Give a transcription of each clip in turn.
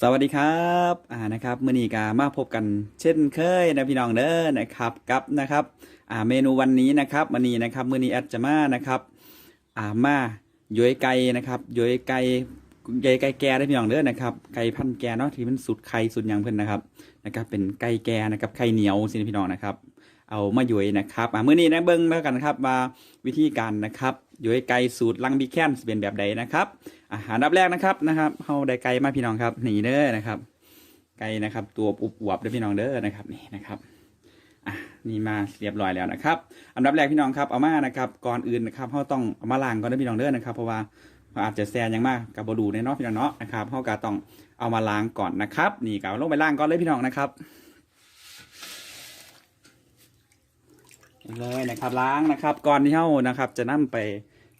สวัสดีครับอ่านะครับมื่อนี้กามาพบกันเช่นเคยนะพี่น้องเด้อนะครับกับนะครับอ่าเมนูวันนี้นะครับวันนี้นะครับมื่อนี้แอดจะมานะครับอ่ามาย้อยไก่นะครับย้อยไก่ย้อยไก่แก่ได้อพี่น้องเด้อนะครับไก่พันแก่เนาะที่มันสุดไข่สุดยังเพิ่นนะครับนะครับ เป็นไก่แก่นะครับไข่เหนียวสิพี่น้องนะครับ เอามาย้อยนะครับอ่ามื่อนี้นะเบิ้งแล้วกันครับว่าวิธีการนะครับย้อยไก่สูตรลังบีแคนเป็นแบบใดนะครับอาหารดับแรกนะครับนะครับเฮาได้ไก่มาพี่น้องครับนี่เด้อนะครับ ไก่นะครับ ตัวอุบอวบเด้อพี่น้องเด้อนะครับนี่นะครับอะนี่มาเรียบร้อยแล้วนะครับ อันดับแรกพี่น้องครับเอามานะครับก่อนอื่นนะครับเฮาต้องเอามาล้างก่อนเด้อพี่น้องเด้อนะครับ เพราะว่าอาจจะแซนยังมากกับบดูในเนาะพี่น้องเนาะนะครับเฮาก็ต้องเอามาล้างก่อนนะครับ นี่ก็เอาลงไปล้างก่อนเลยพี่น้องนะครับ เลยนะครับล้างนะครับก่อนที่เฮานะครับ จะนํไป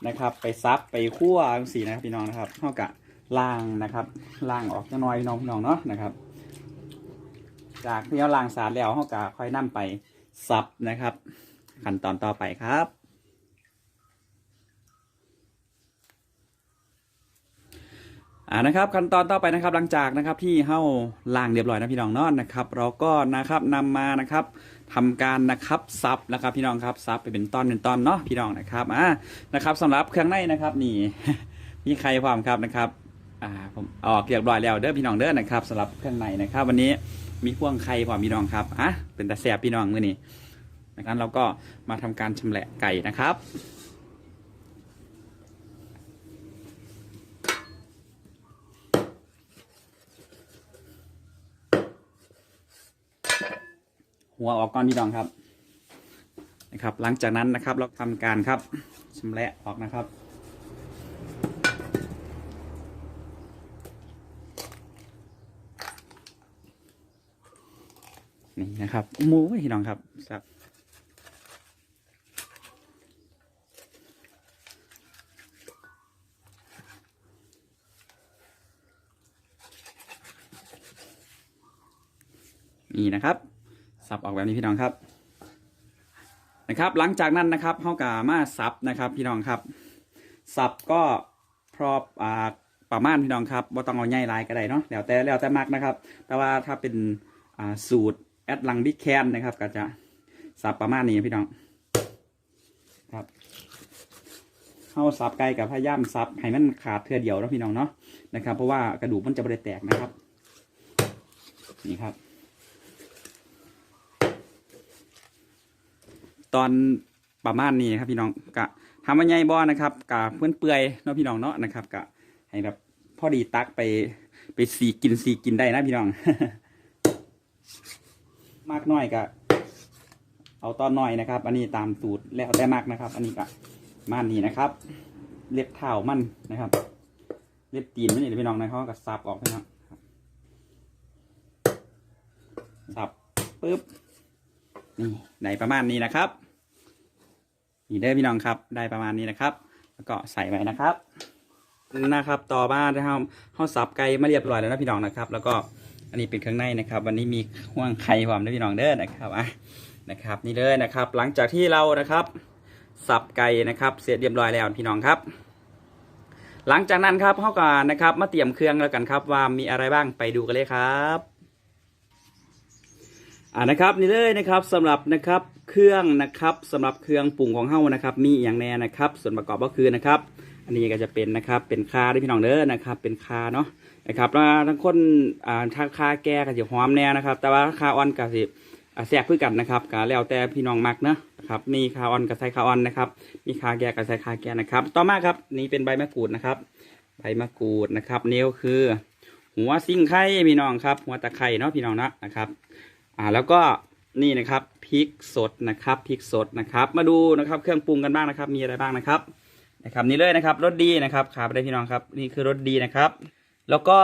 นะครับ ไปซับไปคั่วสีนะครับพี่น้องนะครับเท่ากับล่างนะครับล่างออกจะน้อยน้องพี่น้องเนาะนะครับ จากที่เราล้างสารแล้วเท่ากับค่อยนำไปซับนะครับ ขั้นตอนต่อไปครับ อ่านะครับขั้นตอนต่อไปนะครับหลังจากนะครับที่เฮ้าล้างเรียบร้อยนะพี่น้องเนาะนะครับ เราก็นะครับนำมานะครับทำการนะครับซับนะครับพี่น้องครับซับไปเป็นตอนเป็นตอนเนาะพี่น้องนะครับอ่านะครับสำหรับเครื่องในนะครับนี่มีใครความครับนะครับอ่าผมออกเรียบร้อยแล้วเด้อพี่น้องเด้อนะครับสำหรับเครื่องในนะครับ วันนี้มีพ่วงไข่ความพี่น้องครับอะเป็นตาแสบพี่น้องมื้อนี้ดังนั้นเราก็มาทำการชำแหละไก่นะครับ หัวออกก่อนพี่น้องครับนะครับ หลังจากนั้นนะครับเราทำการครับชำแหละออกนะครับ นี่นะครับมูพี่น้องครับครับนี่นะครับ สับออกแบบนี้พี่น้องครับนะครับ หลังจากนั้นนะครับเฮากามาสับนะครับ พี่น้องครับสับก็พรอบอ่าประมาณพี่น้องครับบ่ต้องเอาใหญ่ลายก็ได้เนาะแล้วแต่แล้วแต่มักนะครับ แต่ว่าถ้าเป็นอ่าสูตรแอดลังบิ๊กแคนนะครับ ก็จะสับประมาณนี้พี่น้องครับเฮาสับไก่กับพยายามสับให้มันขาดเทือเดียวแล้วพี่น้องเนาะนะครับ เพราะว่ากระดูกมันจะไม่ได้แตกนะครับ นี่ครับ ตอนประมาณนี้ครับพี่น้องกะทำว่าใหญ่บ่นะครับกะเพื่อนเปื่อยเนาะพี่น้องเนาะนะครับกะให้แบบพอดีตักไปไปสีกินสีกินได้นะพี่น้อง มากน้อยกะเอาตอนน้อยนะครับ อันนี้ตามสูตรแล้วแต่มากนะครับ อันนี้กะม่านนี้นะครับ เล็บเท้ามันนะครับ เล็บตีนมันนี่พี่น้องนะครับก็สับออกพี่น้องครับสับปึ๊บนี่ได้ประมาณนี้นะครับ นี่เด้พี่น้องครับ ได้ประมาณนี้นะครับ แล้วก็ใส่ไว้นะครับนะครับ ต่อมานะครับข้าวสับไก่มาเรียบร้อยแล้วนะพี่น้องนะครับ แล้วก็อันนี้เป็นเครื่องในนะครับ วันนี้มีห่วงไข่หอมด้พี่น้องเด้อนะครับอะนะครับ นี่เลยนะครับ หลังจากที่เรานะครับ สับไก่นะครับ เสร็จเรียบร้อยแล้วพี่น้องครับ หลังจากนั้นครับเข้ากันนะครับ มาเตรียมเครื่องแล้วกันครับ ว่ามีอะไรบ้างไปดูกันเลยครับ อ่านะครับนี่เลยนะครับสำหรับนะครับเครื่องนะครับสำหรับเครื่องปรุงของเฮานะครับ มีอย่างแน่นะครับ ส่วนประกอบก็คือนะครับ อันนี้ก็จะเป็นนะครับเป็นคาด้วยพี่น้องเด้อนะครับ เป็นคาเนาะนะครับแล้วทั้งคนอ่าถ้าคาแก่ก็จะหอมแน่นะครับ แต่ว่าคาอ่อนก็สิอ่าแสบคือกันนะครับก็แล้วแต่พี่น้องมักเนาะนะครับมีคาออนก็ใส่คาออนนะครับมีคาแก่ก็ใส่คาแก่นะครับ ต่อมาครับนี่เป็นใบมะกรูดนะครับใบมะกรูดนะครับนี่ก็คือ หัวซิ่งไข่พี่น้องครับ หัวตะไคร่เนาะพี่น้องนะนะครับ อ่าแล้วก็นี่นะครับพริกสดนะครับพริกสดนะครับ มาดูนะครับเครื่องปรุงกันบ้างนะครับ มีอะไรบ้างนะครับนะครับนี่เลยนะครับรสดีนะครับขาไปได้พี่น้องครับ นี่คือรสดีนะครับ แล้วก็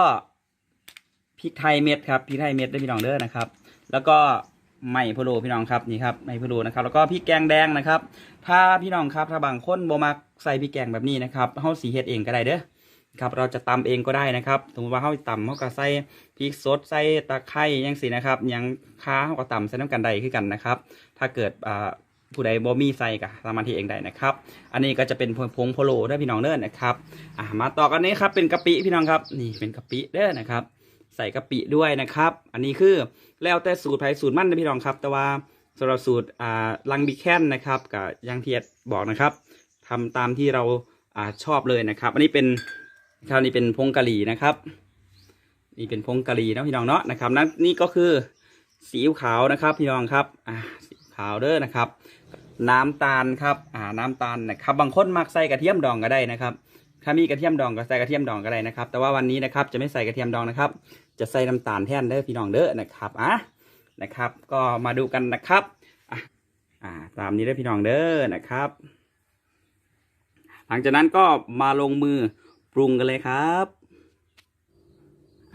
พริกไทยเม็ดครับพริกไทยเม็ดได้พี่น้องเด้อนะครับ แล้วก็ไม้พะโล้พี่น้องครับนี่ครับไม้พะโล้นะครับ แล้วก็พริกแกงแดงนะครับ ถ้าพี่น้องครับถ้าบางคนบ่มักใส่พริกแกงแบบนี้นะครับเฮาสีเฮ็ดเองก็ได้เด้อ ครับเราจะตำเองก็ได้นะครับสมมติว่าเขาตำเขาก็ใส่พริกสดใส่ตะไคร้ยังสินะครับยังค้าเขาก็ตำใส่น้ำกันใดขึ้นกันนะครับ ถ้าเกิดอ่าผู้ใดบ่มีใส่ก็สามารถที่เองได้นะครับ อันนี้ก็จะเป็นผงโพโลได้พี่น้องเด้อนะครับอ่ามาต่อกันนี้ครับเป็นกะปิพี่น้องครับนี่เป็นกะปิเด้อนะครับ ใส่กะปิด้วยนะครับ อันนี้คือแล้วแต่สูตรไผ่สูตรมั่นนะพี่น้องครับ แต่ว่าสำหรับสูตรอ่าลังบิแคนนะครับกับยังเทียดบอกนะครับทำตามที่เราอ่าชอบเลยนะครับ อันนี้เป็น คราวนี้เป็นพงกะหรี่นะครับ นี่เป็นพงกะหรี่นะพี่น้องเนาะนะครับนั่นนี่ก็คือสีอิ๊วขาวนะครับพี่น้องครับอ่าสีขาวเด้อนะครับ น้ำตาลครับอ่าน้ำตาลนะครับบางคนมักใส่กระเทียมดองก็ได้นะครับถ้ามีกระเทียมดองก็ใส่กระเทียมดองก็ได้นะครับ แต่ว่าวันนี้นะครับจะไม่ใส่กระเทียมดองนะครับ จะใส่น้ำตาลแทนเด้อพี่น้องเด้อนะครับอะนะครับ ก็มาดูกันนะครับอ่าตามนี้เด้อพี่น้องเด้อนะครับ หลังจากนั้นก็มาลงมือ ปรุงกันเลยครับ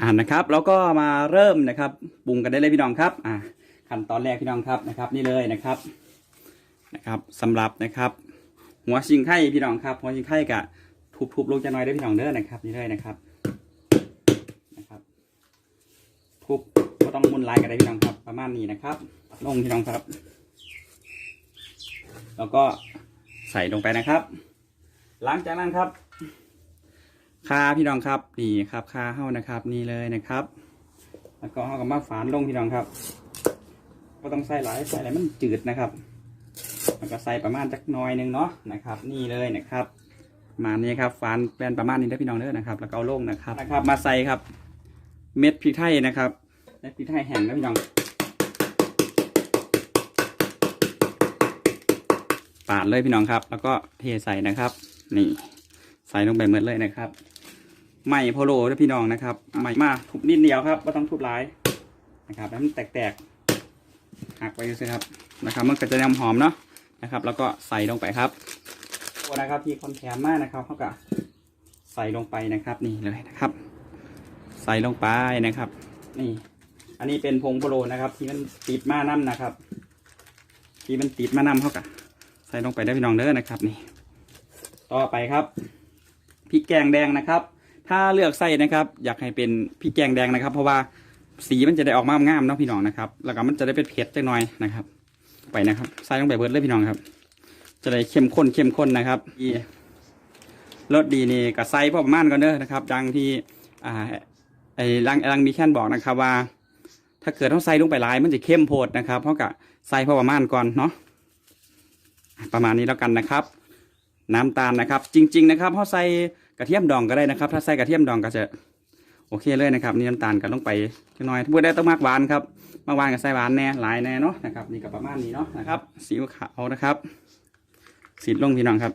อ่านะครับแล้วก็มาเริ่มนะครับปรุงกันได้เลยพี่น้องครับอ่าขั้นตอนแรกพี่น้องครับนะครับ นี่เลยนะครับนะครับสำหรับนะครับ หัวชิงไข่พี่น้องครับหัวชิงไข่กะทุบๆลงจะน้อยได้พี่น้องเด้อนะครับ นี่เลยนะครับนะครับทุบก็ต้องมุนลายกันได้พี่น้องครับ ประมาณนี้นะครับลงพี่น้องครับ แล้วก็ใส่ลงไปนะครับ หลังจากนั้นครับ คาพี่น้องครับนี่ครับคาเข้านะครับ นี่เลยนะครับ แล้วก็เข้ากับมาฝานลงพี่น้องครับก็ต้องใส่หลายใส่อะไรมันจืดนะครับแล้วก็ใส่ประมาณจักหน้อยหนึงเนาะนะครับ นี่เลยนะครับ มานี่ครับฝานแปนประมาณนี้ได้พี่น้องเด้อนะครับ แล้วก็เอาลงนะครับนะครับ มาใส่ครับ เม็ดพริกไทยนะครับเม็ดพริกไทยแห้งนะพี่น้องปาดเลยพี่น้องครับ แล้วก็เทใส่นะครับ นี่ใส่ลงไปเหมือนเลยนะครับ ไม่โพโลนะพี่น้องนะครับไม่มาทุบนิดเดียวครับไม่ต้องทุบหลายนะครับแล้วมันแตกๆหักไปดูสิครับนะครับ มันก็จะน้ำหอมเนาะนะครับ แล้วก็ใส่ลงไปครับตัวนะครับที่คอนแทมมากนะครับเขาก็ใส่ลงไปนะครับนี่เลยนะครับ ใส่ลงไปนะครับ นี่ อันนี้เป็นผงโพโลนะครับ ที่มันติดมาน้ำนะครับ ที่มันติดมาน้ำเขากะใส่ลงไปได้พี่น้องเด้อนะครับ นี่ ต่อไปครับพริกแกงแดงนะครับ ถ้าเลือกใส่นะครับ อยากให้เป็นพริกแกงแดงนะครับ เพราะว่าสีมันจะได้ออกมางามๆเนาะพี่น้องนะครับ แล้วก็มันจะได้เป็นเผ็ดจังหน่อยนะครับ ไปนะครับใส่ลงไปเบิดเลยพี่น้องครับ จะได้เข้มข้นเข้มข้นนะครับอีรสดีนี่กับไซพอประมาณก่อนเด้อนะครับ ดังที่อ่าไอ้รังรังมีแค่นบอกนะครับว่า ถ้าเกิดต้องใส่ลงไปหลาย มันจะเข้มโพดนะครับ เพราะกับใส่พอประมาณก่อนเนาะประมาณนี้แล้วกันนะครับ น้ำตาลนะครับ จริง ๆ นะครับเพราใส่กระเทียมดองก็ได้นะครับ ถ้าใส่กระเทียมดองก็จะโอเคเลยนะครับ นี่น้ำตาลก็ลงไปจักหน่อยพูดได้ต้องมากหวานครับมากหวานกับใส่หวานแน่หลายแน่เนาะนะครับนี่ก็ประมาณนี้เนาะนะครับสีขาวนะครับสีลงพี่น้องครับ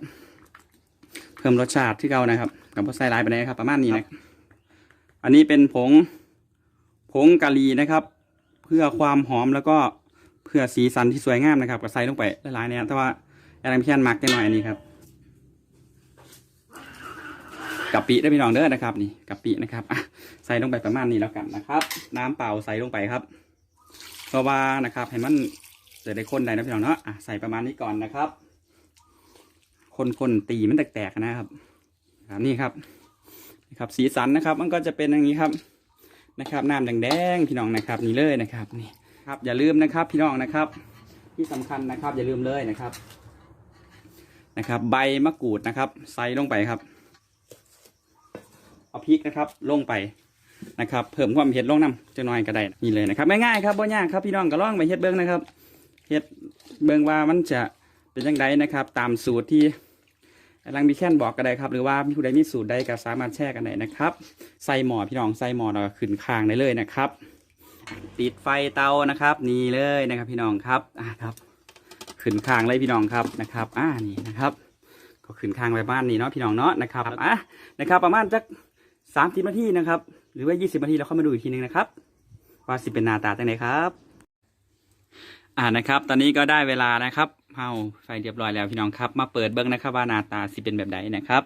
เพิ่มรสชาติที่เก่านะครับกับพอใส่ลายไปเลยครับ ประมาณนี้นะอันนี้เป็นผงผงกะหรี่นะครับ เพื่อความหอมแล้วก็เพื่อสีสันที่สวยงามนะครับ ก็ใส่ลงไปหลายๆเนี่ยแต่ว่าแอร์เพียนมักได้หน่อยอันนี้ครับ กะปิได้พี่น้องเด้อนะครับนี่กะปินะครับอะใส่ลงไปประมาณนี้แล้วกันนะครับ น้ำเปล่าใส่ลงไปครับเพราะว่านะครับให้มันจะได้ข้นได้นะพี่น้องเนาะอะใส่ประมาณนี้ก่อนนะครับคนๆตีมันแตกๆนะครับนี่ครับนะครับ สีสันนะครับ มันก็จะเป็นอย่างนี้ครับนะครับน้ำแดงๆพี่น้องนะครับ นี่เลยนะครับนี่ครับ อย่าลืมนะครับ พี่น้องนะครับ ที่สำคัญนะครับ อย่าลืมเลยนะครับนะครับ ใบมะกรูดนะครับ ใส่ลงไปครับ เอาพริกนะครับลงไปนะครับเพิ่มความเผ็ดลงน้ำจะน้อยก็ได้นี่เลยนะครับง่ายๆครับบ่ยากครับพี่น้องก็ลองไปเฮ็ดเบิ้งนะครับเฮ็ดเบิ้งว่ามันจะเป็นยังไงนะครับ ตามสูตรที่ลังมีแค่นบอกก็ได้ครับ หรือว่ามีผู้ใดมีสูตรใดก็สามารถแชร์กันได้นะครับใส่หมอพี่น้องใส่หมอเราขึ้นคางได้เลยนะครับ ติดไฟเตานะครับ นี่เลยนะครับพี่น้องครับอ่าครับขึ้นคางเลยพี่น้องครับนะครับ อ่านี่นะครับ ก็ขึ้นคางไปบ้านนี้เนาะพี่น้องเนาะนะครับอะนะครับ ประมาณสัก สามสิบนาทีนะครับ หรือว่ายี่สิบนาทีเราเข้ามาดูอีกทีหนึงนะครับ ว่าสิเป็นหนาตาจังไหนครับ อ่านะครับ ตอนนี้ก็ได้เวลานะครับเฮาไฟเรียบร้อยแล้วพี่น้องครับ มาเปิดเบิ้งนะครับว่าหน้าตาสิเป็นแบบใดนะครับ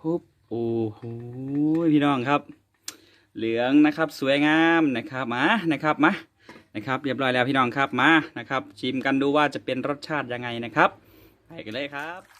ฮุบโอ้โหพี่น้องครับ เหลืองนะครับสวยงามนะครับมานะครับมานะครับเรียบร้อยแล้วพี่น้องครับมานะครับ ชิมกันดูว่าจะเป็นรสชาติยังไงนะครับไปกันเลยครับ